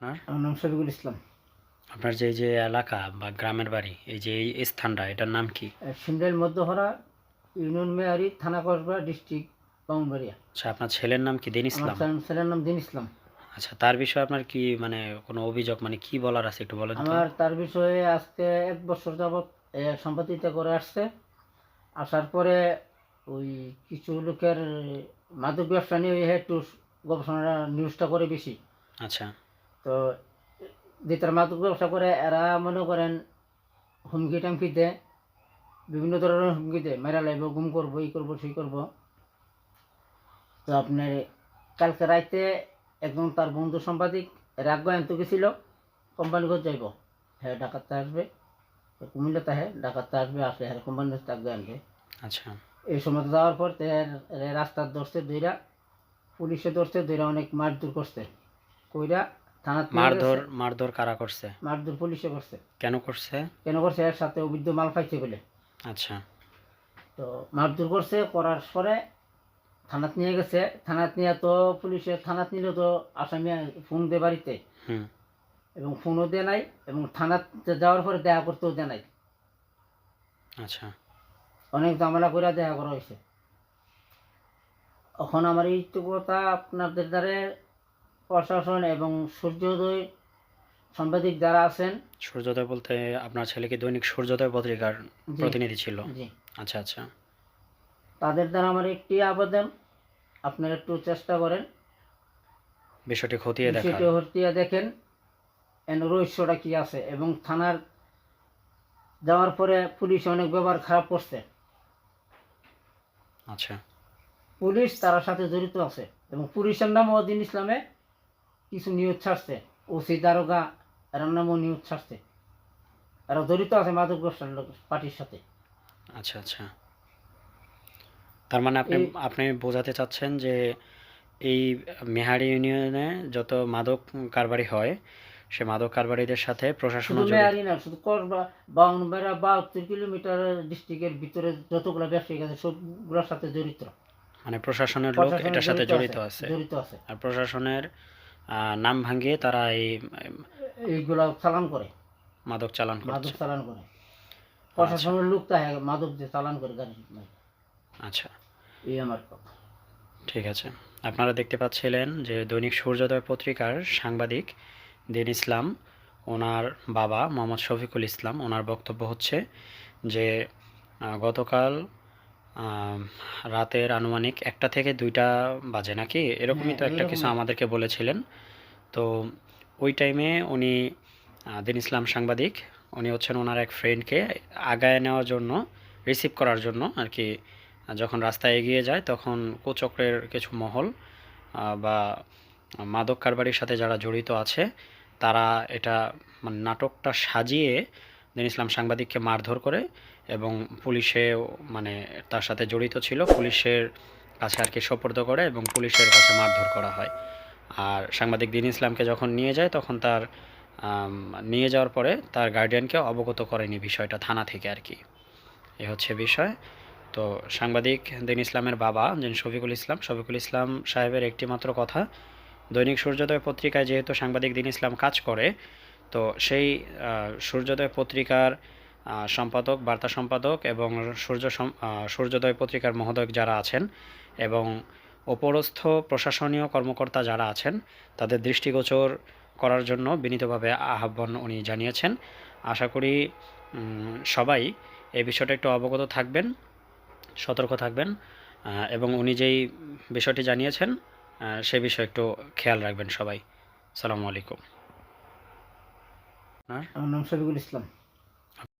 আমার নাম শফিকুল ইসলাম। আপনার যে যে এলাকা বা গ্রামের বাড়ি এই যে এই স্থানটা এটার নাম কি? সিন্ডেল মধ্যহরা ইউনিয়ন মেয়ারি থানা কসবা ডিস্ট্রিক্ট বামুনবাড়িয়া আচ্ছা আপনার ছেলের নাম কি? দিন ইসলাম? ছেলে- ছেলের নাম দিন ইসলাম। আচ্ছা তার বিষয়ে আপনার কি মানে কোনো অভিযোগ মানে কি বলার আছে একটু বলেন তো আমার তার বিষয়ে আজকে এক বছর যাবৎ এ, সম্পাদিত করে আসছে। আসার পরে ওই কিছু লোকের মাদক ব্যবসা নিয়ে ইহে একটু গবেষণা নিউজটা করে বেশি। আচ্ছা। তো যেটার মাদক ব্যবসা করে এরা মনে করেন হুমকি টামকি দেয় বিভিন্ন ধরনের হুমকি দেয় মেরা লাইব গুম করব এই করব সেই করব। তো আপনার কালকে রাইতে একদম তার বন্ধু সাংবাদিক রাগ আনতে গেছিল কোম্পানিগত যাইব। হ্যাঁ ডাকাততে আসবে তো কুমিল্লাতে হ্যাঁ ডাকাততে আসবে আসলে হ্যাঁ কোম্পানির আগে আনবে। আচ্ছা। এই সময় যাওয়ার পর তে রে রাস্তার ধরছে দুইরা পুলিশে ধরছে দুইরা অনেক মারধর করছে। কইরা মারধর মারধর কারা করছে? মারধর পুলিশে করছে। কেন করছে? কেন করছে? এর সাথে অবৈধ মাল পাইছে বলে। আচ্ছা। তো মারধর করছে করার পরে থানাত নিয়ে গেছে। থানাত নিয়ে তো পুলিশে থানাত নিলে তো আসামি ফোন দে বাড়িতে। এবং ফোনও দেয় নাই এবং থানাত যাওয়ার পরে দেখা করতেও দেয় নাই। আচ্ছা। অনেক ঝামেলা করে দেখা করা হয়েছে এখন আমার এইটুকুটা আপনাদের দ্বারা প্রশাসন এবং সূর্যোদয় সাংবাদিক যারা আছেন। সূর্যোদয় বলতে আপনার ছেলে কি দৈনিক সূর্যোদয় পত্রিকার প্রতিনিধি ছিল। আচ্ছা আচ্ছা। তাদের দ্বারা আমার একটি আবেদন আপনারা একটু চেষ্টা করেন। বিষয়টি খতিয়ে দেখা বিষয়টি হটিয়ে দেখেন এর রহস্যটা কি আছে এবং থানার যাওয়ার পরে পুলিশ অনেক ব্যবহার খারাপ করছে। আচ্ছা। পুলিশ তার সাথে জড়িত আছে এবং পুলিশের নাম অদিন ইসলামে কিছু নিউজ ছাড়ছে। ওসি দারোগা এর নামও নিউজ ছাড়ছে। এরা জড়িত আছে মাদক ব্যবসার পার্টির সাথে। আচ্ছা আচ্ছা। তার মানে আপনি আপনি বোঝাতে চাচ্ছেন যে এই মেহারি ইউনিয়নে যত মাদক কারবারি হয় সে মাদক কারবারিদের সাথে প্রশাসন মেয়ারি না শুধু করবা বাউনবেড়া বাহাত্তর কিলোমিটার ডিস্ট্রিক্টের ভিতরে যতগুলো ব্যবসায়িক আছে সবগুলোর সাথে জড়িত। মানে প্রশাসনের লোক এটার সাথে জড়িত আছে। জড়িত আছে। আর প্রশাসনের নাম ভাঙিয়ে তারা এই এইগুলা চালান করে। মাদক চালান করে মাদক চালান করে। প্রশাসনের লোক তাই মাদক যে চালান করে গাড়ি আচ্ছা। এই আমার কথা। ঠিক আছে। আপনারা দেখতে পাচ্ছিলেন যে দৈনিক সূর্যোদয় পত্রিকার সাংবাদিক দিন ইসলাম ওনার বাবা মোহাম্মদ শফিকুল ইসলাম ওনার বক্তব্য হচ্ছে যে গতকাল রাতের আনুমানিক একটা থেকে দুইটা বাজে নাকি? এরকমই তো হ্যাঁ, একটা কিছু আমাদেরকে বলেছিলেন। তো ওই টাইমে উনি দিন ইসলাম সাংবাদিক উনি হচ্ছেন ওনার এক ফ্রেন্ডকে আগায় নেওয়ার জন্য রিসিভ করার জন্য আর কি। যখন রাস্তায় এগিয়ে যায় তখন কুচক্রের কিছু মহল বা মাদক কারবারির সাথে যারা জড়িত আছে তারা এটা মানে নাটকটা সাজিয়ে দিন ইসলাম সাংবাদিককে মারধর করে এবং পুলিশে মানে তার সাথে জড়িত ছিল। পুলিশের কাছে আর কি সোপর্দ করে এবং পুলিশের কাছে মারধর করা হয়। আর সাংবাদিক দিন ইসলামকে যখন নিয়ে যায়, তখন তার নিয়ে যাওয়ার পরে তার গার্ডিয়ানকে অবগত করেনি বিষয়টা থানা থেকে আর কি। এ হচ্ছে বিষয়। তো সাংবাদিক দিন ইসলামের বাবা যিনি শফিকুল ইসলাম শফিকুল ইসলাম সাহেবের একটি মাত্র কথা, দৈনিক সূর্যোদয় পত্রিকায় যেহেতু সাংবাদিক দিন ইসলাম কাজ করে তো সেই সূর্যোদয় পত্রিকার সম্পাদক, বার্তা সম্পাদক এবং সূর্য সূর্যোদয় পত্রিকার মহোদয় যারা আছেন এবং অপরস্থ প্রশাসনীয় কর্মকর্তা যারা আছেন, তাদের দৃষ্টিগোচর করার জন্য বিনীতভাবে আহ্বান উনি জানিয়েছেন। আশা করি সবাই এই বিষয়টা একটু অবগত থাকবেন, সতর্ক থাকবেন এবং উনি যেই বিষয়টি জানিয়েছেন সে বিষয়ে একটু খেয়াল রাখবেন সবাই। সালামু আলাইকুম। আমার নাম শফিকুল ইসলাম।